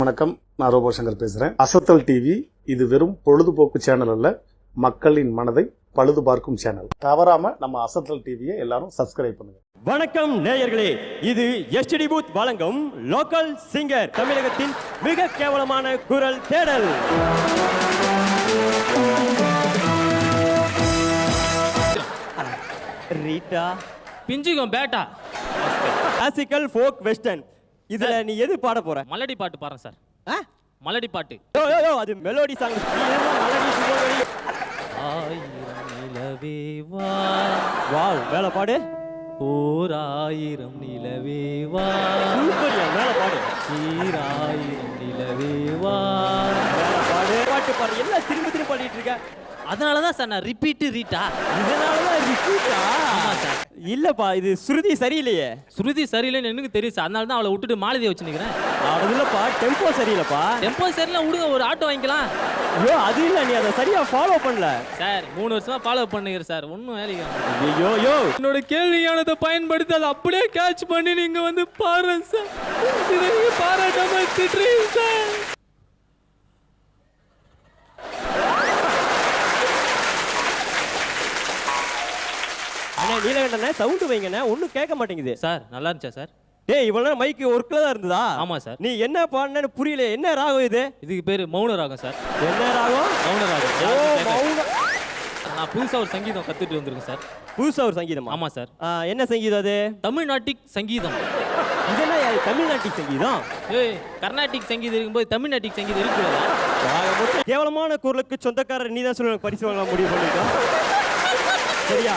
வணக்கம் நான் ரோபோ சங்கர் பேசுறேன். அசத்தல் டிவி இது வெறும் பொழுதுபோக்கு சேனல் அல்ல மக்களின் மனதை பழுது பார்க்கும் சேனல் தவறாம நம்ம அசத்தல் டிவியை எல்லாரும் சப்ஸ்கிரைப் பண்ணுங்க. வணக்கம் நேயர்களே இது எஸ்டி பூத் வழங்கும் லோக்கல் சிங்கர் தமிழகத்தின் மிக கேவலமான குரல் தேடல். ரீட்டா? பிஞ்சுக்கும் பேட்டா. கிளாசிக்கல் ஃபோக் வெஸ்டர்ன் இதுல நீ எது பாட போற? மலடி பாட்டு பாருங்க சார். ஆ? மலடி பாட்டு. யோ, யோ, யோ, அது மெலோடி சாங் ஆயிரம் நிலவே வா. வாவ் மேல பாடு. ஓர் ஆயிரம் நிலவே வா. சூப்பர்யா மேல பாடு. ஈராயிரம் நிலவே வா. மேல பாடு. பாட்டு பாடு. எல்லாம் திரும்ப திரும்ப பாடிட்டு இருக்க? அதனால தான் சார் நான் ரிப்பீட்டு ரீட்டா இதனாலதான் ரிப்பீட்டா ஆமா சார். இல்லப்பா இது சுருதி சரியில்லையே. சுருதி சரியில்லைன்னு எனக்கு தெரியும் சார். அதனால தான் அவளை விட்டுட்டு மாலதியை வச்சு நிற்கிறேன் அது இல்லப்பா டெம்போ சரியில்லைப்பா. டெம்போ சரியில்லை விடுங்க ஒரு ஆட்டோ வாங்கிக்கலாம். ஐயோ அது இல்ல நீ அதை சரியா ஃபாலோ பண்ணல. சார் மூணு வருஷமா ஃபாலோ பண்ணுகிறேன் சார். ஒன்றும் வேலைக்கு. ஐயோ. யோ என்னோட கேள்வியானதை பயன்படுத்தி அதை அப்படியே கேட்ச் பண்ணி நீங்க வந்து பாருங்க சார். இதை நீங்க பாராட்டாம திட்டுறீங்க சார். நீலகண்டனே சவுண்ட் வைங்கண்ணே ஒன்றும் கேட்க மாட்டேங்குது. சார் நல்லா இருந்துச்சா சார் டேய் இவ்வளவு நேரம் மைக்கு ஒர்க்கில் தான் இருந்ததா? ஆமா சார் நீ என்ன பாடினு புரியல என்ன ராகம் இது? இதுக்கு பேரு மௌன ராகம் சார் என்ன ராகம்? மௌன ராகம் ஓ. மௌன நான் புதுசா ஒரு சங்கீதம் கத்துட்டு வந்திருக்கேன் சார் புதுசா ஒரு சங்கீதமா? ஆமா சார் என்ன சங்கீதம் அது? தமிழ்நாட்டிக் சங்கீதம். இதெல்லாம் யாரு தமிழ்நாட்டு சங்கீதம்? ஏய் கர்நாடிக் சங்கீதம் இருக்கும்போது தமிழ்நாட்டிக் சங்கீதம் மொத்தம் கேவலமான குரலுக்கு சொந்தக்காரர் நீ தான் சொல்ல பரிசு வாங்க முடிவு பண்ணிருக்கோம் சரியா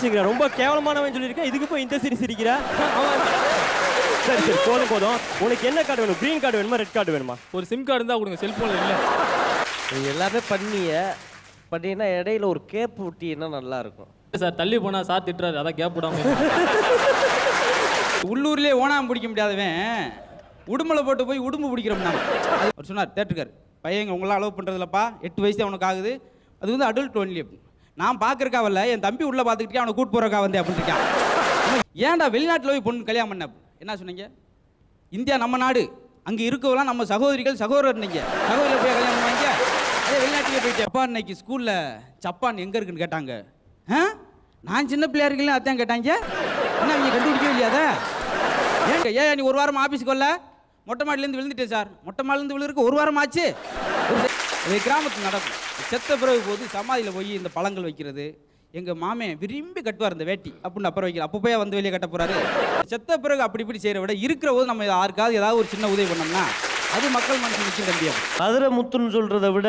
சிரிச்சுக்கிற ரொம்ப கேவலமானவன் சொல்லியிருக்கேன். இதுக்கு போய் இந்த சிரி சிரிக்கிற? சரி சரி. போதும் போதும். உனக்கு என்ன கார்டு வேணும்? க்ரீன் கார்டு வேணுமா ரெட் கார்டு வேணுமா? ஒரு சிம் கார்டு இருந்தா கொடுங்க. செல்போன்ல இல்ல. நீ எல்லாமே பண்ணிய. பண்ணினா இடையில ஒரு கேப் விட்டீங்கன்னா நல்லா இருக்கும் சார் தள்ளி போனா சார் திட்டுறாரு. அதான் கேப் விடாம உள்ளூர்லேயே ஓனாம் பிடிக்க முடியாதவன் உடுமலை போட்டு போய் உடும்பு பிடிக்கிறோம்னா அவர் சொன்னார் தேட்டுக்கார் பையன் உங்களாம் அலோவ் பண்ணுறதில்லப்பா எட்டு வயசு தான் உனக்கு ஆகுது. அது வந்து அடல்ட் ஒன்லி நான் பார்க்குறக்கா வரல என் தம்பி உள்ளே பார்த்துக்கிட்டே அவனை கூட்டு போகிறக்கா வந்து அப்படின்னு இருக்கான். ஏன்டா வெளிநாட்டில் போய் பொண்ணு கல்யாணம் பண்ண? என்ன சொன்னீங்க? இந்தியா நம்ம நாடு. அங்கே இருக்கவெல்லாம் நம்ம சகோதரிகள் சகோதரர் நீங்கள் சகோதரர் போய் கல்யாணம் பண்ணுவாங்க? அதே வெளிநாட்டில் போயிட்டு அப்பா இன்னைக்கு ஸ்கூலில் ஜப்பான் எங்கே இருக்குன்னு கேட்டாங்க. ஆ? நான் சின்ன பிள்ளையா இருக்கல அத்தான் கேட்டாங்க. என்ன நீங்கள் கண்டுபிடிக்கவே இல்லையாதா ஏங்க ஏன் நீ ஒரு வாரம் ஆஃபீஸுக்கு வரல? மொட்டை மாடிலேருந்து விழுந்துட்டேன் சார். மொட்டை மாடிலேருந்து விழுறதுக்கு ஒரு வாரம் ஆச்சு. ஒரு கிராமத்தில் நடக்கும். செத்த பிறகு போது சமாதியில் போய் இந்த பழங்கள் வைக்கிறது. எங்கள் மாமே விரும்பி கட்டுவார் இந்த வேட்டி. அப்படின்னு அப்புறம் வைக்கிற அப்போ போய் வந்து வெளியே கட்ட போறாரு. செத்த பிறகு அப்படி இப்படி செய்கிற விட இருக்கிற போது நம்ம யாருக்காவது ஏதாவது ஒரு சின்ன உதவி பண்ணோம்னா அது மக்கள் மனசு நிச்சயம் தம்பியாகும் மதுரை முத்துன்னு சொல்றத விட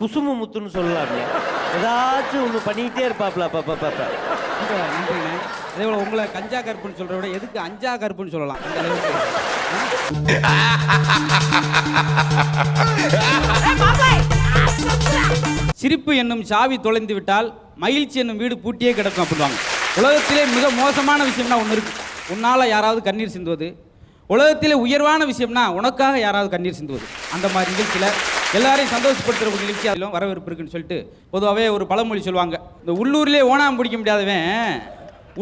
குசும முத்துன்னு சொல்லலாமே. ஏதாச்சும் ஒன்று பண்ணிக்கிட்டே இருப்பாப்ல அப்ப அப்ப அப்ப ரொம்ப நன்றிண்ணே அதே போல் உங்களை கஞ்சா கருப்புன்னு சொல்கிறத விட எதுக்கு அஞ்சா கருப்புன்னு சொல்லலாம்? அந்த அளவுக்கு. சிரிப்பு என்னும் சாவி தொலைந்து விட்டால் மகிழ்ச்சி என்னும் வீடு பூட்டியே கிடக்கும் அப்படிவாங்க உலகத்திலே மிக மோசமான விஷயம்னா ஒன்று இருக்கு. உன்னால் யாராவது கண்ணீர் சிந்துவது. உலகத்திலே உயர்வான விஷயம்னா உனக்காக யாராவது கண்ணீர் சிந்துவது. அந்த மாதிரி நிகழ்ச்சியில் எல்லாரையும் சந்தோஷப்படுத்துகிற ஒரு நிகழ்ச்சி அதிலும் வரவேற்பு இருக்குன்னு சொல்லிட்டு பொதுவாகவே ஒரு பழமொழி சொல்லுவாங்க. இந்த உள்ளூர்லேயே ஓனாம் பிடிக்க முடியாதவன்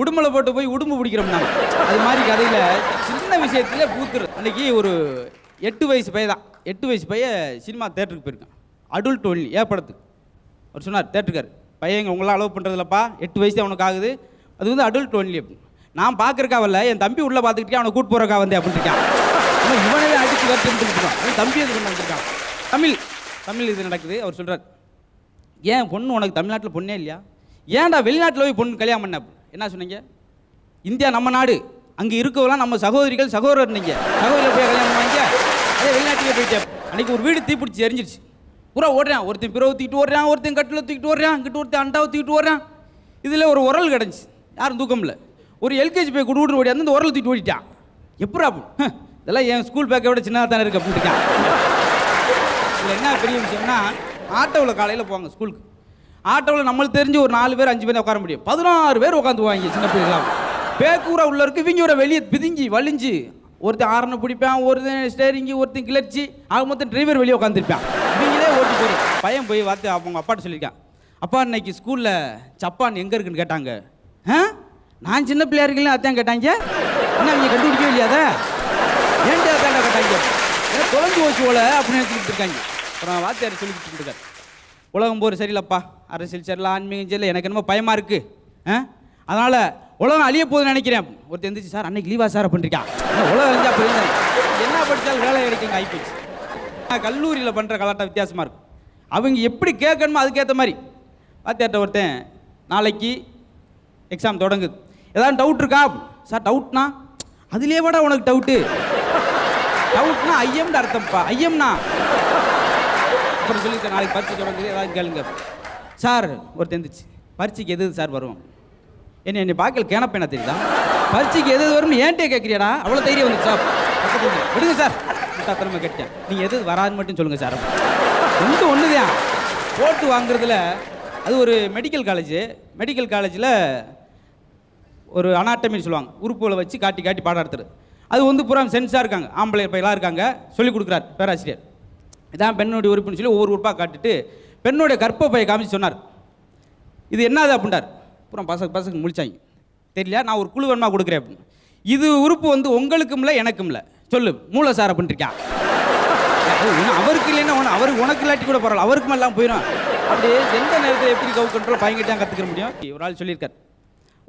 உடுமலை போட்டு போய் உடும்பு பிடிக்கிறோம்னா அது மாதிரி கதையில் சின்ன விஷயத்தில் பூத்துரு. அன்னைக்கு ஒரு எட்டு வயசு பையன் தான் எட்டு வயசு பையன் சினிமா தேட்டருக்கு போயிருக்கான். அடல்ட் ஒன்லி ஏற்படத்துக்கு அவர் சொன்னார் தேட்டருக்கார் பையன் உங்களால் அலோவ் பண்ணுறதில்லப்பா எட்டு வயசு தான் உனக்கு ஆகுது. அது வந்து அடல்ட் ஒன்லி அப்படின்னு நான் பார்க்குறக்காவில்ல வரல என் தம்பி உள்ளே பார்த்துக்கிட்டே அவனை கூட்டு போகிறக்கா வந்து அப்படின்னு இருக்கான். அவன் இவனவே அடிச்சு கற்றுட்டு அவன் தம்பி எது பண்ண வந்திருக்கான்? தமிழ் தமிழ் இது நடக்குது. அவர் சொல்கிறார் ஏன் பொண்ணு உனக்கு தமிழ்நாட்டில் பொண்ணே இல்லையா? ஏன்டா வெளிநாட்டில் போய் பொண்ணு கல்யாணம் பண்ண? என்ன சொன்னீங்க? இந்தியா நம்ம நாடு. அங்கே இருக்கவெல்லாம் நம்ம சகோதரிகள் சகோதரர் நீங்கள் சகோதரர் போய் கல்யாணம் பண்ணுவாங்க. அதே வெளிநாட்டுக்கே போயிட்டேன் அன்றைக்கி ஒரு வீடு தீப்பிடிச்சி எரிஞ்சிருச்சு. பூரா ஓடுறான். ஒருத்தன் பிறவு தூக்கிட்டு ஓடுறான் ஒருத்தன் கட்டில் தூக்கிட்டு ஓடுறான் இங்கிட்டு ஒருத்தன் அண்டாவை தூக்கிட்டு ஓடுறான். இதில் ஒரு உரல் கிடஞ்சி யாரும் தூக்கமில்ல ஒரு எல்கேஜி போய் குடு ஓடியாந்து அந்த உரல் தூக்கிட்டு ஓடிட்டான். எப்படா அப்படி? இதெல்லாம் என் ஸ்கூல் பேக்கை விட சின்னதாக தானே இருக்கு அப்படின்னு இருக்கான் இதில் என்ன பெரிய விஷயம்னா ஆட்டோவில் காலையில் போவாங்க ஸ்கூலுக்கு ஆட்டோவில் நம்மளுக்கு தெரிஞ்சு ஒரு நாலு பேர் அஞ்சு பேர் உட்கார முடியும். பதினாறு பேர் உட்காந்துவாங்க சின்ன பிள்ளைகளாம் பேக்கூரா உள்ள இருக்கு இவங்க ஒரு வெளியே பிதுங்கி வலிஞ்சு. ஒருத்தன் ஆரனை பிடிப்பான் ஒருத்தன் ஸ்டேரிங்கி ஒருத்தன் கிளர்ச்சி. ஆக மொத்தம் டிரைவர் வெளியே உட்காந்துருப்பான் ஓட்டு போய் பையன் போய் வார்த்தை அவங்க அப்பாட்ட சொல்லியிருக்கான். அப்பா இன்னைக்கு ஸ்கூலில் சப்பான் எங்கே இருக்குன்னு கேட்டாங்க. ஆ? நான் சின்ன பிள்ளையா இருக்கல அதான் கேட்டாங்க. என்ன அவங்க கண்டுபிடிக்கவே இல்லையாத? ஏன்டா தாண்டா கேட்டாங்க. ஏன்னா தொலைஞ்சு போச்சு போல அப்படின்னு சொல்லிட்டு இருக்காங்க. அப்புறம் வாத்தியார் சொல்லிக்கிட்டு இருக்காரு. உலகம் போர் சரியில்லப்பா. அரசியல் சரியில்லை ஆன்மீகம் சரியில்லை. எனக்கு என்னமோ பயமாக இருக்குது ஆ? அதனால் உலகம் அழிய போகுதுன்னு நினைக்கிறேன். ஒருத்தர் எந்திரிச்சு சார் அன்னைக்கு லீவா சார்? பண்ணிருக்கான் உலகம் அழிஞ்சா போயிருந்தேன் என்ன படித்தாலும் வேலை கிடைக்கும் ஆயிப்போச்சு கல்லூரியில் பண்ணுற கலாட்டம் வித்தியாசமாக இருக்கும். அவங்க எப்படி கேட்கணுமோ அதுக்கேற்ற மாதிரி. வாத்தியார்ட்ட ஒருத்தன் நாளைக்கு எக்ஸாம் தொடங்குது. ஏதாவது டவுட் இருக்கா? சார் டவுட்னா அதுலேயே விட உனக்கு டவுட்டு டவுட்னா ஐயம்னு அர்த்தம்ப்பா. ஐயம்னா அப்புறம் சொல்லிட்டு நாளைக்கு பரீட்சை தொடங்குது. ஏதாவது கேளுங்க. சார் ஒருத்தர் இருந்துச்சு பரீட்சைக்கு எது சார் வரும்? என்ன என்னை பார்க்கல கேனப்பேனா தெரியுதா? பரீட்சைக்கு எது வரும்னு ஏன்ட்டே கேட்குறியாடா. அவ்வளோ தைரியம் வந்து சார் விடுங்க சார் முட்டாத்தனமா கேட்டேன். நீங்கள் எது வராதுன்னு மட்டும் சொல்லுங்கள் சார். ரெண்டும் ஒன்றுதான் போட்டு வாங்குறதுல அது ஒரு மெடிக்கல் காலேஜ் மெடிக்கல் காலேஜில் ஒரு அனாட்டமின்னு சொல்லுவாங்க. உறுப்புகளை வச்சு காட்டி காட்டி பாடம் எடுத்துரு அது வந்து பூரா சென்ஸாக இருக்காங்க. ஆம்பளை பையலாக இருக்காங்க. சொல்லி கொடுக்குறார் பேராசிரியர். இதான் பெண்ணுடைய உறுப்புன்னு சொல்லி ஒவ்வொரு உறுப்பாக காட்டிட்டு பெண்ணுடைய கற்பப்பையை காமிச்சு சொன்னார். இது என்னது அப்படின்றார். அப்புறம் பசங்க பசங்க முழிச்சாங்க. தெரியல நான் ஒரு குழு வேணுமா கொடுக்குறேன் அப்படின்னு. இது உறுப்பு வந்து உங்களுக்கும் இல்லை எனக்கும் இல்லை சொல்லு மூளை சார் அப்படின்ட்டுருக்கான் அவருக்கு இல்லைன்னா ஒன்று அவருக்கு உனக்கு இல்லாட்டி கூட பரவாயில்ல அவருக்கும் எல்லாம் போயிடும் அப்படியே எந்த நேரத்தில் எப்படி கவு கண்ட்ரோல் பையன்கிட்ட தான் கற்றுக்க முடியும்? ஒரு ஆள் சொல்லியிருக்கார்.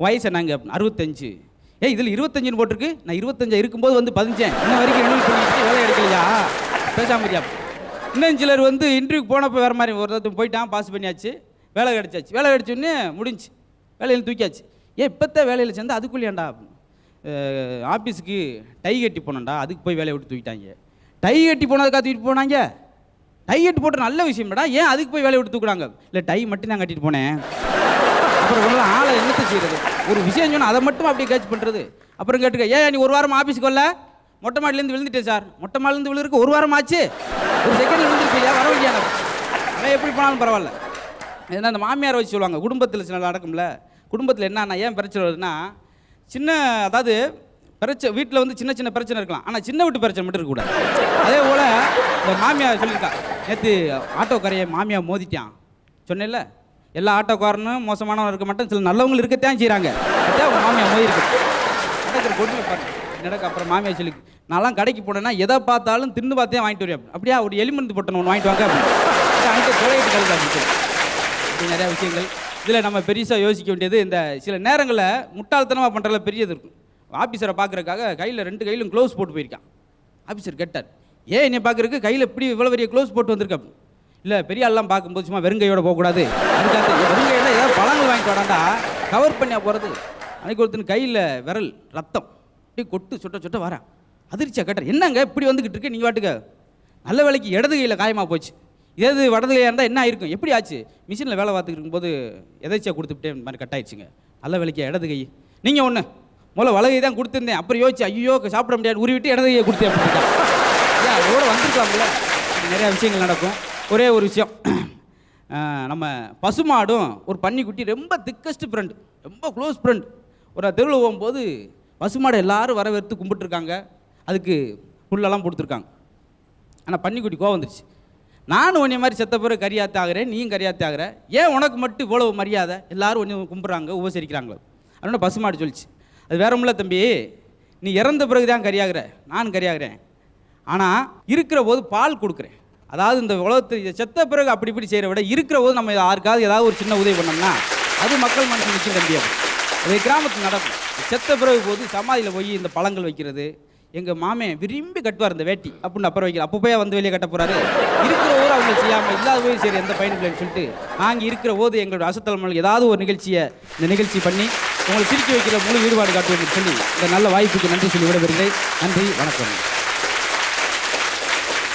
வயசு நாங்கள் அறுபத்தஞ்சு. ஏய் இதில் இருபத்தஞ்சுன்னு போட்டிருக்கு. நான் இருபத்தஞ்சா இருக்கும்போது வந்து பதினஞ்சேன் இன்ன வரைக்கும் ரெனியூல் பண்ணிட்டு வேலை எடுக்கலையா? பேசாம இருக்கியா? இன்னும் சிலர் வந்து இன்டர்வியூக்கு போனப்போ வேறு மாதிரி ஒரு தடவை போயிட்டான் பாஸ் பண்ணியாச்சு. வேலை கிடைச்சாச்சு. வேலை கிடச்சோன்னே முடிஞ்சு. வேலையில் தூக்கியாச்சு. ஏன் இப்போத்தான் வேலையில் சேர்ந்து அதுக்குள்ளேயாண்டா? ஆஃபீஸுக்கு டை கட்டி போனோம்டா அதுக்கு போய் வேலையை விட்டு தூக்கிட்டாங்க. டை கட்டி போனதுக்காக தூக்கிட்டு போனாங்க. டை கட்டி போட்ட நல்ல விஷயம்டா ஏன் அதுக்கு போய் வேலையை விட்டு தூக்குறாங்க? இல்லை டை மட்டும் நான் கட்டிட்டு போனேன். அப்புறம் ஒன்றும் ஆளை என்னத்தை செய்யறது? ஒரு விஷயம் சொன்னால் அதை மட்டும் அப்படியே கேட்ச் பண்ணுறது அப்புறம் கேட்டுக்க ஏன் நீ ஒரு வாரம் ஆஃபீஸுக்கு வரல? மொட்டை மாடிலேருந்து விழுந்துட்டேன் சார். மொட்டை மாடிலேருந்து விழுறதுக்கு ஒரு வாரம் ஆச்சு. ஒரு செகண்ட் விழுந்துருப்பியா? வர வேண்டியா அவன் எப்படி போனாலும் பரவாயில்ல. ஏன்னா அந்த மாமியாரை வச்சு சொல்லுவாங்க குடும்பத்தில் சில நடக்கும்ல. குடும்பத்தில் என்னன்னா ஏன் பிரச்சனை வருதுன்னா சின்ன அதாவது பிரச்சனை வீட்டில் வந்து சின்ன சின்ன பிரச்சனை இருக்கலாம். ஆனால் சின்ன வீட்டு பிரச்சனை மட்டும் இருக்கக்கூடாது அதே போல் இந்த மாமியார் சொல்லியிருக்கா நேற்று ஆட்டோக்காரையை மாமியார் மோதிட்டான். சொன்னேன்ல எல்லா ஆட்டோக்காரனும் மோசமானவன் இருக்க மாட்டேன். சில நல்லவங்களும் இருக்கத்தான் செய்கிறாங்க அதான் அவங்க மாமியார் மோதி இருக்கு நடக்கிற கொடுமை பாருங்க. நடக்க அப்புறம் மாமியார் சொல்லி நான்லாம் கடைக்கு போனேன்னா எதை பார்த்தாலும் தின்னு பார்த்தே வாங்கிட்டு வருவேன். அப்படியா ஒரு எலிமெண்ட் போட்டணும் ஒன்று வாங்கிட்டு வாங்க அப்படின்னு. அங்கே தொலைட்டு கழுது அப்படின்னு சொல்லி இப்படி நிறையா விஷயங்கள். இதில் நம்ம பெருசாக யோசிக்க வேண்டியது இந்த சில நேரங்களில் முட்டாள்தனமாக பண்ணுறதுல பெரியது இருக்கும். ஆஃபீஸரை பார்க்குறக்காக கையில் ரெண்டு கையிலும் க்ளோஸ் போட்டு போயிருக்கான். ஆஃபீஸர் கெட்டார் ஏன் என்னை பார்க்குறக்கு கையில் இப்படி இவ்வளோ பெரிய க்ளோஸ் போட்டு வந்திருக்க? இல்லை பெரிய ஆள்லாம் பார்க்கும்போது சும்மா வெறுங்கையோட போகக்கூடாது. அதுக்காக ஏதாவது பழங்கள் வாங்கிட்டு வராண்டா கவர் பண்ணியா போகிறது அன்னைக்கு ஒருத்தன் கையில் விரல் ரத்தம் இப்படி கொட்டு சுட்ட சுட்ட வரேன். அதிர்ச்சியாக கட்டுறேன் என்னங்க இப்படி வந்துக்கிட்டு இருக்கு? நீங்கள் வாட்டுக்க நல்ல வேலைக்கு இடது கையில் காயமாக போச்சு. இதே இது வடது கையாக இருந்தால் என்ன ஆயிருக்கும்? எப்படி ஆச்சு? மிஷினில் வேலை பார்த்துக்கிட்டு இருக்கும்போது எதாச்சியாக கொடுத்துட்டே இந்த மாதிரி கட் ஆயிடுச்சுங்க நல்ல வேலைக்கு இடது கை. நீங்கள் ஒன்று முதல்ல வலகை தான் கொடுத்துருந்தேன். அப்புறம் யோசிச்சு ஐயோ சாப்பிட முடியாது. உருவிட்டு இடது கையை கொடுத்தேன் ஏன் அதோட வந்திருக்காங்கல்ல நிறையா விஷயங்கள் நடக்கும். ஒரே ஒரு விஷயம். நம்ம பசுமாடும் ஒரு பன்னிக்குட்டி ரொம்ப திக்கஸ்ட் ஃப்ரெண்ட் ரொம்ப க்ளோஸ் ஃப்ரெண்ட் ஒரு தெருவில் போகும்போது பசுமாடை எல்லாரும் வரவேற்று கும்பிட்டுருக்காங்க. அதுக்கு புல்லெல்லாம் கொடுத்துருக்காங்க ஆனால் பன்னிக்குட்டி கோவம் வந்துருச்சு. நானும் உன்னை மாதிரி செத்த பிறகு கரியாத்தாகிறேன் நீயும் கரியாத்து ஏன் உனக்கு மட்டும் இவ்வளவு மரியாதை? எல்லாரும் ஒன்று கும்பிட்றாங்க உபசரிக்கிறாங்களோ அதனால பசுமாடு சொல்லிச்சு. அது வேற ஒண்ணுமில்ல தம்பி. நீ இறந்த பிறகு தான் கரியாகிற. நான் கரியாகிறேன். ஆனால் இருக்கிற போது பால் கொடுக்குறேன். அதாவது இந்த உலகத்தை செத்த பிறகு அப்படி இப்படி செய்கிற விட இருக்கிற போது நம்ம யாருக்காவது ஏதாவது ஒரு சின்ன உதவி பண்ணோம்னா அது மக்கள் மனசு நிச்சயம் தம்பியா அது கிராமத்தில் நடக்கும். செத்த பிறகு போது சமாதியில் போய் இந்த பழங்கள் வைக்கிறது எங்கள் மாமே விரும்பி கட்டுவார் இந்த வேட்டி. அப்படின்னு அப்புறம் வைக்கல. அப்போ போய் வந்து வெளியே கட்ட போகிறாரு இருக்கிற ஊர் அவங்க செய்யாமல் இல்லாத போய் சரி எந்த பயன் இல்லைன்னு சொல்லிட்டு நாங்கள் இருக்கிற போது எங்களோட அசத்தலைமையில் ஏதாவது ஒரு நிகழ்ச்சியை இந்த நிகழ்ச்சி பண்ணி உங்களை சிரிக்க வைக்கிற முழு ஈடுபாடு காட்டுவோம்னு சொல்லி இந்த நல்ல வாய்ப்புக்கு நன்றி சொல்லி விடைபெறுகிறேன். நன்றி வணக்கம்.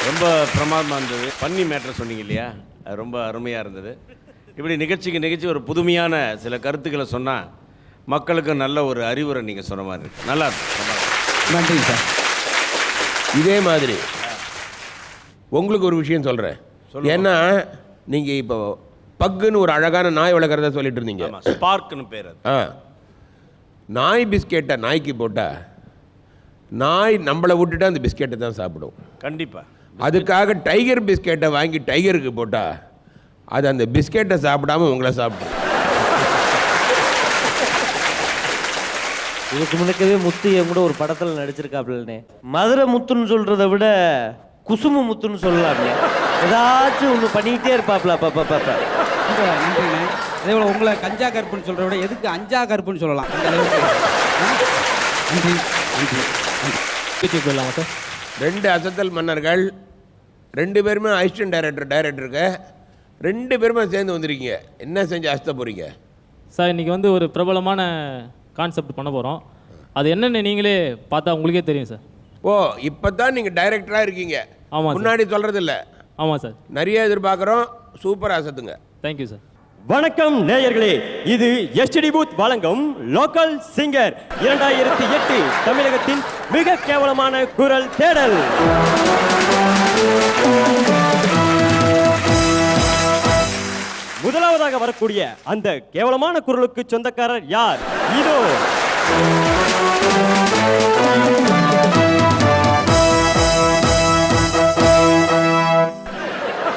ரொம்ப பிரமாதமாக இருந்தது. பன்னி மேட்ரு சொன்னீங்க இல்லையா? அது ரொம்ப அருமையாக இருந்தது. இப்படி நிகழ்ச்சிக்கு நிகழ்ச்சி ஒரு புதுமையான சில கருத்துக்களை சொன்னால் மக்களுக்கு நல்ல ஒரு அறிவுரை நீங்கள் சொன்ன மாதிரி இருக்கு. நல்லா இருக்கும் நன்றி சார். இதே மாதிரி உங்களுக்கு ஒரு விஷயம் சொல்கிறேன் ஏன்னா நீங்கள் இப்போ பக்குன்னு ஒரு அழகான நாய் வளர்க்குறத சொல்லிட்டு இருந்தீங்க. ஸ்பார்க்னு பேர் அது. ஆ. நாய் பிஸ்கெட்டை நாய்க்கு போட்டால் நாய் நம்மளை விட்டுட்டு அந்த பிஸ்கெட்டை தான் சாப்பிடும். கண்டிப்பாக அதுக்காக டைகர் பிஸ்கெட்டை வாங்கி டைகருக்கு போட்டால் அது அந்த பிஸ்கெட்டை சாப்பிடாம உங்களை சாப்பிடும். இதுக்கு முன்னக்கவே முத்து என் கூட ஒரு படத்துல நடிச்சிருக்காப்லண்ணே. மதுரை முத்துன்னு சொல்றதை விட குசும முத்துன்னு சொல்லலாம்ண்ணே ஏதாச்சும் ஒன்று பண்ணிக்கிட்டே இருப்பாப்ல பாப்பா பாப்பா நன்றிண்ணே அதே போல் உங்களை கஞ்சா கருப்புன்னு சொல்கிறத விட எதுக்கு அஞ்சா கருப்புன்னு சொல்லலாம்? அந்த அளவுக்கு? நன்றி நன்றி போயிடலாமா சார்? ரெண்டு அசத்தல் மன்னர்கள் ரெண்டு பேருமே அசிஸ்டன்ட் டைரக்டர் டைரக்டருக்கு ரெண்டு பேருமே சேர்ந்து வந்திருக்கீங்க. என்ன செஞ்சு அசத்த போகிறீங்க சார் இன்னைக்கு வந்து ஒரு பிரபலமான கான்செப்ட் பண்ண போகிறோம் அது என்னென்னு நீங்களே பார்த்தா உங்களுக்கே தெரியும் சார் ஓ இப்போ தான் நீங்கள் டைரக்டராக இருக்கீங்க. ஆமாம். முன்னாடி சொல்கிறதில்ல ஆமாம் சார் நிறைய எதிர்பார்க்குறோம். சூப்பராக அசத்துங்க தேங்க்யூ சார் வணக்கம் நேயர்களே. இது எஸ்டி பூத் வழங்கும் லோக்கல் சிங்கர் இரண்டாயிரத்தி எட்டு தமிழகத்தின் மிக கேவலமான குரல் தேடல். முதலாவதாக வரக்கூடிய அந்த கேவலமான குரலுக்கு சொந்தக்காரர் யார்? இதோ.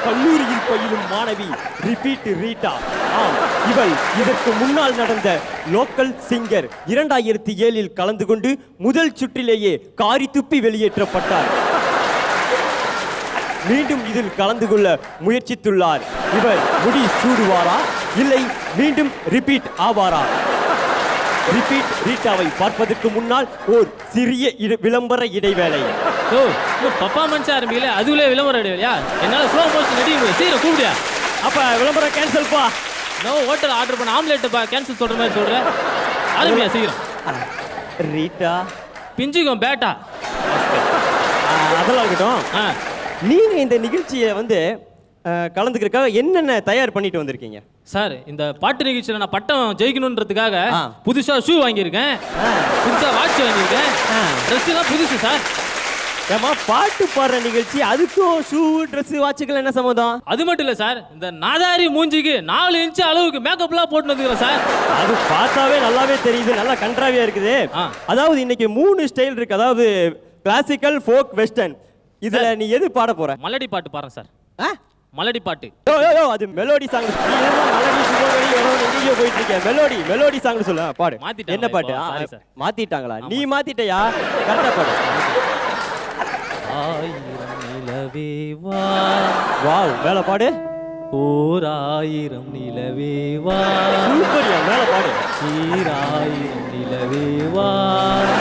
கல்லூரியில் பயிலும் மாணவி ரிபீட் ரீட்டா. ஆம் இவள் இதற்கு முன்னால் நடந்த லோக்கல் சிங்கர் இரண்டாயிரத்தி ஏழில் கலந்து கொண்டு முதல் சுற்றிலேயே காரி துப்பி வெளியேற்றப்பட்டார். மீண்டும் இதில் கலந்து கொள்ள முயற்சித்துள்ளார். இவர் முடி சூடுவாரா? இல்லை மீண்டும் ரிப்பீட் ஆவாரா? ரிப்பீட் ரீட்டாவை பார்ப்பதற்கு முன்னால் ஓர் சிறிய விளம்பர இடைவேளை. ஓ பர்ஃபார்மன்ஸ் ஆரம்பிக்கல. அதுக்குள்ளே விளம்பரம் இல்லையா என்னால் ஸ்லோ மோஷன் முடியும் சீக்கிரம் கூப்பிடியா? அப்ப விளம்பரம் கேன்சல் பா. நோ ஹோட்டல் ஆர்டர் பண்ண ஆம்லேட் பா. கேன்சல் சொல்கிற மாதிரி சொல்கிறேன் ஆரம்பியா சீக்கிரம். ரீட்டா? பிஞ்சுக்கும் பேட்டா. அதெல்லாம் இருக்கட்டும். ஆ. நீங்க இந்த நிகழ்ச்சியை வந்து கலந்துக்கிறதுக்காக என்னென்ன தயார் பண்ணிட்டு வந்திருக்கீங்க? சார் இந்த பாட்டு நிகழ்ச்சியில் நான் பட்டம் ஜெயிக்கணுன்றதுக்காக ஆ. புதுசா ஷூ வாங்கியிருக்கேன். புதுசா வாட்ச் வாங்கியிருக்கேன். ட்ரெஸ் எல்லாம் புதுசு சார். ஏமா பாட்டு பாடுற நிகழ்ச்சி அதுக்கும் ஷூ Dress வாட்சுகள் என்ன சம்மதம் அது மட்டும் இல்லை சார். இந்த நாதாரி மூஞ்சிக்கு நாலு இன்ச்சு அளவுக்கு மேக்கப்லாம் போட்டு வந்துக்கிறேன் சார். அது பார்த்தாவே நல்லாவே தெரியுது நல்லா கன்றாவியா இருக்குது. அதாவது இன்னைக்கு மூணு ஸ்டைல் இருக்கு. அதாவது கிளாசிக்கல் ஃபோக் வெஸ்டர்ன் இதுல நீ எது பாட போற? மலடி பாட்டு பாடுறேன் சார்? மலடி பாட்டு. யோ, யோ, யோ, அது மெலோடி சாங். மெலோடி சுகவெளி எங்கேயோ போயிட்டு இருக்க மெலோடி மெலோடி சாங் சொல்லு. பாடு. மாத்திட்டாங்களா? என்ன பாட்டு? sir. மாத்திட்டாங்களா? நீ மாத்திட்டயா? கரெக்டா பாடு. ஆயிரம் நிலவே வா. வாவ் மேல பாடு. ஓர் ஆயிரம் நிலவே வா. சூப்பர்யா மேல பாடு. ஈராயிரம் நிலவே வா.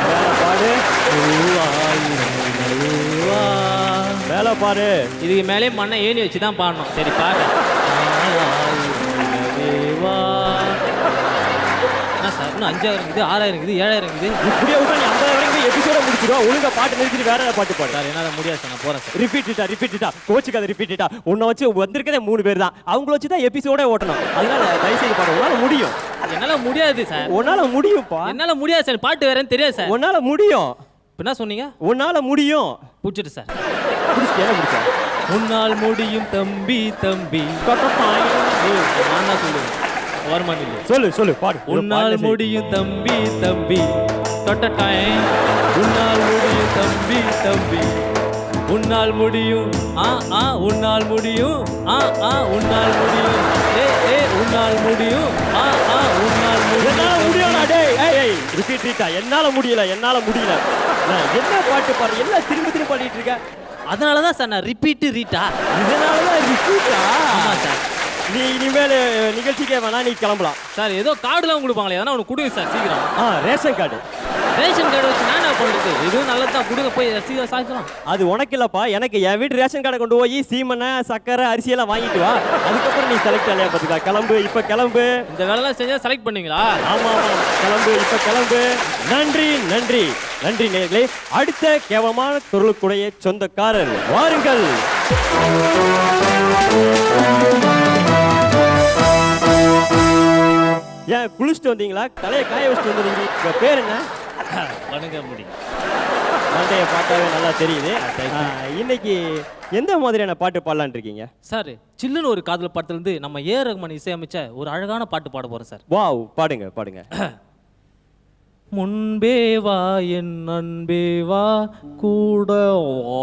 மேல பாடு. மூவாயிரம் நிலவே வா. மேல பாடு இதுக்கு மேலே மண்ணை ஏணி வச்சு தான் பாடணும். சரி என்ன சார்? இன்னும் அஞ்சாயிரம் இருக்குது ஆறாயிரம் இருக்குது ஏழாயிரம் இருக்குது. இப்படியே விட்டா நீ ஐம்பது வரைக்கும் எபிசோட முடிச்சிடும் ஒழுங்கா பாட்டு நிறுத்திட்டு வேற பாட்டு பாடு. சார் என்னால் முடியாது சார் நான் போகிறேன் சார். ரிப்பீட்டா ரிப்பீட்டா கோச்சுக்காத ரிப்பீட்டா உன்னை வச்சு வந்திருக்கதே மூணு பேர் தான். அவங்கள வச்சு தான் எபிசோட ஓட்டணும். அதனால தயவுசெய்து பாடு. உன்னால முடியும். என்னால் முடியாது சார். உன்னால முடியும்ப்பா என்னால் முடியாது சார் பாட்டு வேறேன்னு தெரியாது சார். உன்னால முடியும். என்ன சொன்னீங்க? உன்னால முடியும். பிடிச்சிட்டு சார். உன்னால் முடியும் தம்பி தம்பி. நான் தான் சொல்லுவேன். வருமானம் சொல்லு சொல்லு பாடு. உன்னால் முடியும் தம்பி தம்பி. தொட்ட டைம் உன்னால் முடியும் தம்பி தம்பி. உன்னால் முடியும் ஆ ஆ உன்னால் முடியும் ஆ ஆ உன்னால் முடியும். ஏ ஏ உன்னால் முடியும் ஆ ஆ உன்னால் என்னால முடியும் முடியல டேய் ஏய் ஏய் ரிப்பீட் ரீட்டா என்னால முடியல என்னால முடியல. என்ன பாட்டு பாடு என்ன திரும்ப திரும்ப பாடிட்டு இருக்க அதனால தான் சார் நான் ரிப்பீட்டு ரீட்டா இதனால தான் ரிப்பீட்டா ஆமாம் சார். நீ இனிமேல் நிகழ்ச்சிக்கே வேணா நீ கிளம்பலாம். சார் ஏதோ கார்டுலாம் கொடுப்பாங்களே எதனா ஒன்று கொடுங்க சார் சீக்கிரம். ஆ ரேஷன் கார்டு. ரேஷன் கார்டு வச்சு நான் பண்ணுறது இதுவும் நல்லது தான் கொடுங்க போய் சீக்கிரம் சாய்க்கலாம் அது உனக்கு இல்லப்பா எனக்கு என் வீட்டு ரேஷன் கார்டை கொண்டு போய் சீமனை சக்கரை அரிசியெல்லாம் வாங்கிட்டு வா. அதுக்கப்புறம் நீ செலக்ட் ஆலையா பார்த்துக்கா. கிளம்பு இப்போ கிளம்பு. இந்த வேலைலாம் செஞ்சால் செலக்ட் பண்ணுவீங்களா? ஆமா ஆமா. கிளம்பு இப்போ கிளம்பு. நன்றி நன்றி. நன்றி நேர்களே. அடுத்த கேவலமான குரலுக்குடைய சொந்தக்காரர் வாருங்கள். ஏன் குளிச்சுட்டு வந்தீங்களா? தலையை காய வச்சுட்டு வந்துருக்கீங்க பேர் என்ன? வணங்க முடியும் மண்டையை பார்த்தாவே நல்லா தெரியுது. இன்னைக்கு எந்த மாதிரியான பாட்டு பாடலான்னு இருக்கீங்க சார் சில்லுன்னு ஒரு காதல் படத்துலேருந்து நம்ம ஏ. ரகுமான் இசையமைச்ச ஒரு அழகான பாட்டு பாட போகிறோம் சார். வாவ் பாடுங்க பாடுங்க. முன்பே வா என் அன்பே வா கூட வா.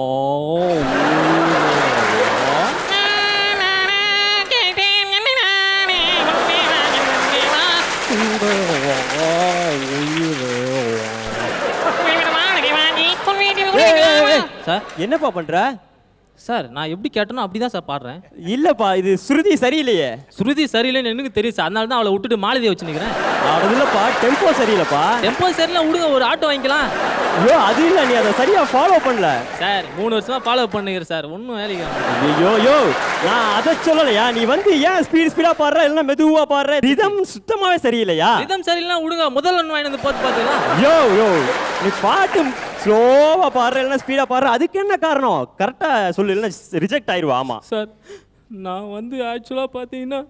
சார்? என்னப்பா பண்ற? சார் நான் எப்படி கேட்டனோ அப்படி தான் சார் பாடுறேன். இல்லப்பா இது ஸ்ருதி சரியில்லையே. ஸ்ருதி சரியில்லைன்னு எனக்கு தெரியும் சார். அதனால தான் அவளை விட்டுட்டு மாலதியை வச்சு நிற்கிறேன் அது இல்லப்பா டெம்போ சரியில்லைப்பா. டெம்போ சரியில்லை விடுங்க ஒரு ஆட்டோ வாங்கிக்கலாம். ஐயோ அது இல்ல நீ அதை சரியா ஃபாலோ பண்ணல. சார் மூணு வருஷமா ஃபாலோ பண்ணுகிறேன் சார். ஒன்றும் வேலைக்கு. ஐயோ யோ நான் அதை சொல்லலையா? நீ வந்து ஏன் ஸ்பீட் ஸ்பீடா பாடுற? இல்லைன்னா மெதுவா பாடுற? ரிதம் சுத்தமாவே சரியில்லையா? ரிதம் சரியில்லைனா விடுங்க முதல் ஒன்று வாங்கி வந்து பார்த்து பார்த்துக்கலாம் யோ யோ நீ பாட்டு ஸ்லோவா பாடுற இல்லைன்னா ஸ்பீடா பாடுற அதுக்கு என்ன காரணம்? கரெக்டா சொல்லு இல்லைன்னா ரிஜெக்ட் ஆயிருவா ஆமா. சார் நான் வந்து ஆக்சுவலாக பார்த்தீங்கன்னா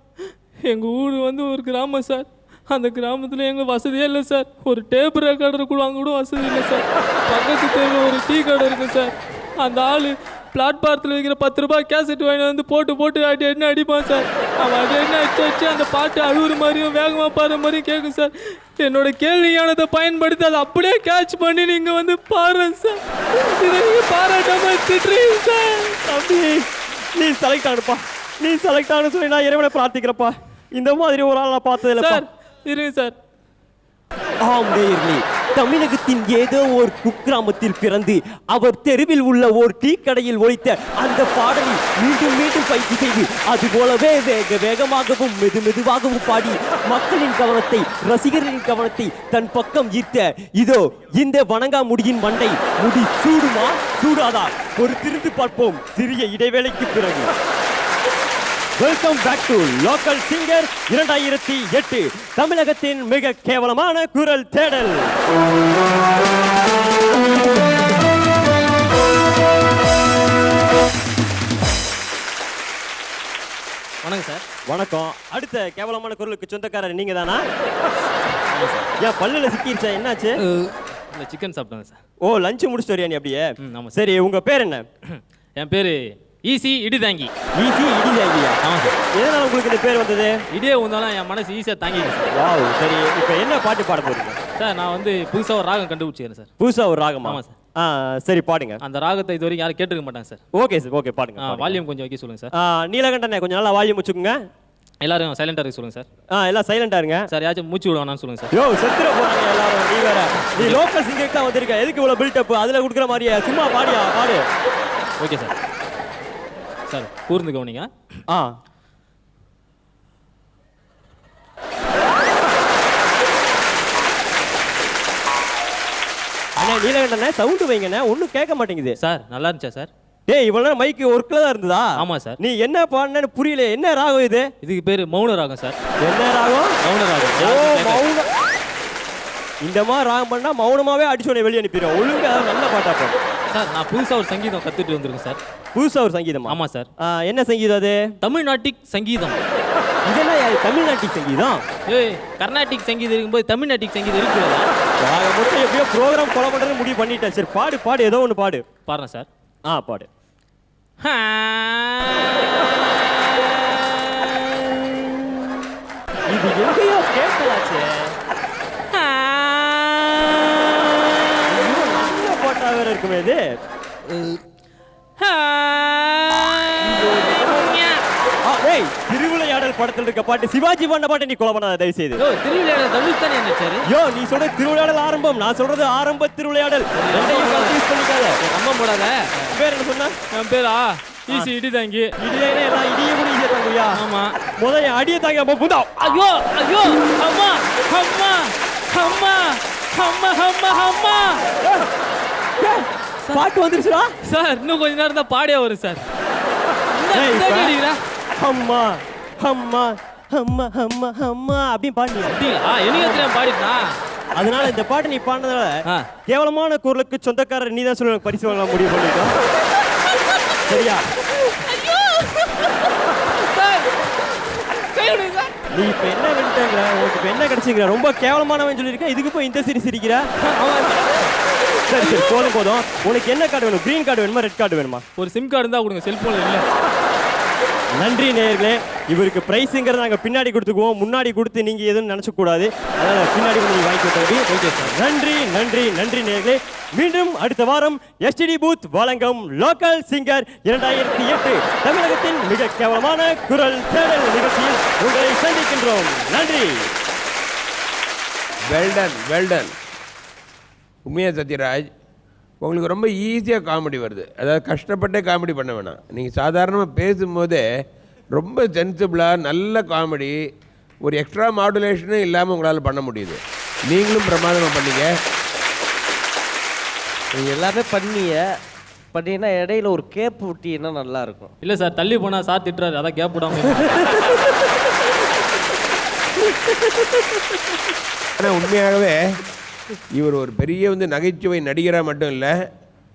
எங்கள் ஊர் வந்து ஒரு கிராமம் சார். அந்த கிராமத்தில் எங்கள் வசதியே இல்லை சார் ஒரு டேப் ரெக்கார்டர் கூட அங்கே கூட வசதி இல்லை சார் பக்கத்து தெருவில் ஒரு டீ கடை இருக்குது சார் அந்த ஆள் பிளாட்பாரத்தில் வைக்கிற பத்து ரூபாய் கேசட் வாங்கி வந்து போட்டு போட்டு அடி அடி அடிப்பான் சார் அவன் அடி அடி அடிச்சு அடிச்சு அந்த பாட்டு அழுகுற மாதிரியும் வேகமாக பாடுற மாதிரியும் கேட்கும் சார் என்னோட கேள்வியானதை பயன்படுத்தி அதை அப்படியே கேட்ச் பண்ணி நீங்கள் வந்து பாடுறேன் சார் இதை நீங்கள் பாராட்டாம திட்டுறீங்க சார் தம்பி நீ செலக்ட் ஆனுப்பா நீ செலக்ட் ஆனு சொல்லி நான் இறைவனை பிரார்த்திக்கிறப்பா இந்த மாதிரி ஒரு ஆள் நான் பார்த்தது இல்லப்பா சார் இருங்க சார். ஆம் நேயர்களே தமிழகத்தின் ஏதோ ஒரு குக்கிராமத்தில் பிறந்து அவர் தெருவில் உள்ள ஒரு டீ கடையில் ஒழித்த அந்த பாடலை மீண்டும் மீண்டும் பயிற்சி செய்து அது போலவே வேக வேகமாகவும் மெது மெதுவாகவும் பாடி மக்களின் கவனத்தை ரசிகர்களின் கவனத்தை தன் பக்கம் ஈர்த்த இதோ இந்த வணங்காமுடியின் மண்டை முடி சூடுமா? சூடாதா? ஒரு திருந்து பார்ப்போம் சிறிய இடைவேளைக்கு பிறகு. Welcome back to local singer இரண்டாயிரத்தி எட்டு. தமிழகத்தின் மிக கேவலமான குரல் தேடல். வணக்கம் சார். வணக்கம். அடுத்த கேவலமான குரலுக்கு சொந்தக்காரர் நீங்க தானா ஏன் பல்லுல சிக்கிருச்சா? என்னாச்சு? இந்த சிக்கன் சாப்பிட்டேங்க சார். ஓ லஞ்ச் முடிச்சிட்டு வரியா நீ அப்படியே. சரி உங்க பேர் என்ன? என் பேர் ஈஸி இடிதாங்கி. ஈஸி இடி ஜாங்கியா ஆமாம் சார் எதனால உங்களுக்கு இந்த பேர் வந்தது? இடியே வந்தாலும் என் மனசு ஈஸியாக தாங்கிடும் சார் வாவ் சரி இப்போ என்ன பாட்டு பாட போறீங்க? சார் நான் வந்து புதுசாக ஒரு ராகம் கண்டுபிடிச்சிக்கிறேன் சார். புதுசா ஒரு ராகமா? ஆமா சார். ஆ சரி பாடுங்க. அந்த ராகத்தை இது வரைக்கும் யாரும் கேட்டுக்க மாட்டாங்க சார். ஓகே சார் ஓகே பாடுங்க. வால்யூம் கொஞ்சம் வைக்க சொல்லுங்கள் சார். ஆ, நீலகண்டனே கொஞ்சம் நல்லா வால்யூம் வச்சுக்கோங்க. எல்லாரும் சைலண்டாக இருக்க சொல்லுங்கள் சார். ஆ எல்லாம் சைலண்டா இருங்க. சார் யாச்சும் மூச்சு விடுவானான்னு சொல்லுங்கள் சார். யோ செத்துற போறாங்க எல்லாரும் நீ வேற. நீ லோக்கல் சிங்கருக்கு தான் வந்திருக்க. எதுக்கு இவ்வளவு பில்டப் அதுல கொடுக்குற மாதிரியே சும்மா பாடியா பாடு. Okay sir. சார் கூர்ந்து கவனிங்க. ஆ. அண்ணே நீலகண்டனே சவுண்ட் வைங்கண்ணே ஒன்றும் கேட்க மாட்டேங்குது. சார் நல்லா இருந்துச்சா சார்? டேய் இவ்வளவு நேரம் மைக்கு ஒர்க்ல தான் இருந்ததா? ஆமா சார். நீ என்ன பாடுனேன்னு புரியல என்ன ராகம் இது? இதுக்கு பேர் மௌன ராகம் சார். என்ன ராகம்? மௌன ராகம் ஓ. மௌனம் இந்த மாதிரி ராகம் பண்ணா மௌனமாவே அடிச்சோடனே வெளியே அனுப்பிடுவோம் ஒழுங்கா நல்ல பாட்டா பாடு சார் நான் புதுசாக ஒரு சங்கீதம் கற்றுட்டு வந்திருக்கேன் சார். புதுசா ஒரு சங்கீதமா? ஆமா சார். என்ன சங்கீதம் அது? தமிழ்நாட்டிக் சங்கீதம். இதெல்லாம் யாரு? தமிழ்நாட்டு சங்கீதம்? ஏய் கர்நாடிக் சங்கீதம் இருக்கும்போது தமிழ்நாட்டிக் சங்கீதம் இருக்குதா? ஆக மொத்தம் எப்படியோ ப்ரோக்ராம் கொலை பண்றது முடிவு பண்ணிட்டேன். சரி பாடு பாடு ஏதோ ஒன்று பாடு. பாருங்க சார். ஆ பாடு. இது எங்கேயோ கேட்கலாச்சே. பாட்டா வேற இருக்குமே இது? ஏய் திருவிளையாடல் படத்துல இருக்க பாட்டு சிவாஜி பண்ண பாட்டை நீ கொலை பண்ணாத தயவு செய்து திருவிழா தனுஷ் தானே நினைச்சாரு யோ நீ சொல்ற திருவிளையாடல் ஆரம்பம் நான் சொல்றது ஆரம்ப திருவிளையாடல். ரெண்டையும் கன்ஃபியூஸ் பண்ணிக்காத. நம்ப போடாத. பேர் என்ன சொன்ன? என் பேரா? ஈஸி இடிதாங்கி இடியே எல்லாம் இடியே கூட ஈஸியா ஆமா. முதல்ல அடியை தாங்க அப்ப புதா ஐயோ ஐயோ அம்மா அம்மா அம்மா அம்மா அம்மா அம்மா பாட்டு வந்துருச்சுடா. சார் இன்னும் கொஞ்ச நேரம் தான் பாடியே வரும் சார்? அம்மா அம்மா அம்மா அம்மா அம்மா அப்படின்னு பாடினியா அப்படிங்களா? எனக்கு பாடிட்டா? அதனால இந்த பாட்டு நீ பாடினதால. கேவலமான குரலுக்கு சொந்தக்காரர் நீ தான் சொல்ல பரிசு வாங்க முடிவு பண்ணிட்டோம். சரியா? நீ இப்ப என்ன வந்துட்டேங்கிற உனக்கு இப்ப என்ன கிடைச்சுங்கிற? ரொம்ப கேவலமானவன் சொல்லியிருக்க இதுக்கு போய் இந்த சிரி சிரிக்கிற? சரி சரி போதும் போதும். உனக்கு என்ன கார்டு வேணும்? கிரீன் கார்டு வேணுமா ரெட் கார்டு வேணுமா? ஒரு சிம் கார்டு இருந்தா கொடுங்க செல்போன்ல இல்ல. நன்றி நேயர்களே. இவருக்கு பிரைஸுங்கிறத நாங்கள் பின்னாடி கொடுத்துக்குவோம். முன்னாடி கொடுத்து நீங்கள் எதுவும் நினச்ச கூடாது அதனால் பின்னாடி நீங்கள் வாங்கி தம்பி ஓகே சார். நன்றி நன்றி நன்றி நேயர்களே. மீண்டும் அடுத்த வாரம் எஸ்டிடி பூத் வழங்கும் லோக்கல் சிங்கர் இரண்டாயிரத்தி எட்டு தமிழகத்தின் மிக கேவலமான குரல் தேடல் நிகழ்ச்சியில் உங்களை சந்திக்கின்றோம். நன்றி. வெல்டன் வெல்டன் உண்மையா சத்யராஜ் உங்களுக்கு ரொம்ப ஈஸியாக காமெடி வருது. அதாவது கஷ்டப்பட்டே காமெடி பண்ண வேணாம். நீங்கள் சாதாரணமாக பேசும்போதே ரொம்ப சென்சிபிளாக நல்ல காமெடி ஒரு எக்ஸ்ட்ரா மாடுலேஷனே இல்லாமல் உங்களால் பண்ண முடியுது. நீங்களும் பிரமாதமாக பண்ணீங்க. நீங்க எல்லாமே பண்ணிய பண்ணீங்கன்னா இடையில ஒரு கேப் விட்டீங்கன்னா நல்லா இருக்கும் இல்லை சார் தள்ளி போனால் சார் திட்டுறாரு. அதான் கேப் விடாம ஆனால் உண்மையாகவே இவர் ஒரு பெரிய வந்து நகைச்சுவை நடிகராக மட்டும் இல்லை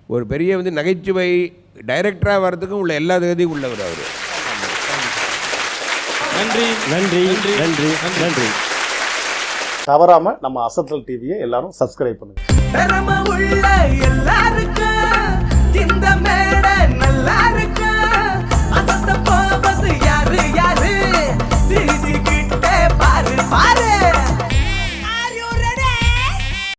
ஒரு பெரிய வந்து நகைச்சுவை டைரக்டராக வர்றதுக்கும் உள்ள எல்லா தகுதியும் உள்ளவர் அவர். நன்றி. நன்றி. நன்றி. நன்றி. தவறாம நம்ம அசத்தல் டிவியை எல்லாரும் சப்ஸ்கிரைப் பண்ணுங்க. திறமை உள்ள எல்லாருக்கும் இந்த மேடை நல்லா இருக்கு.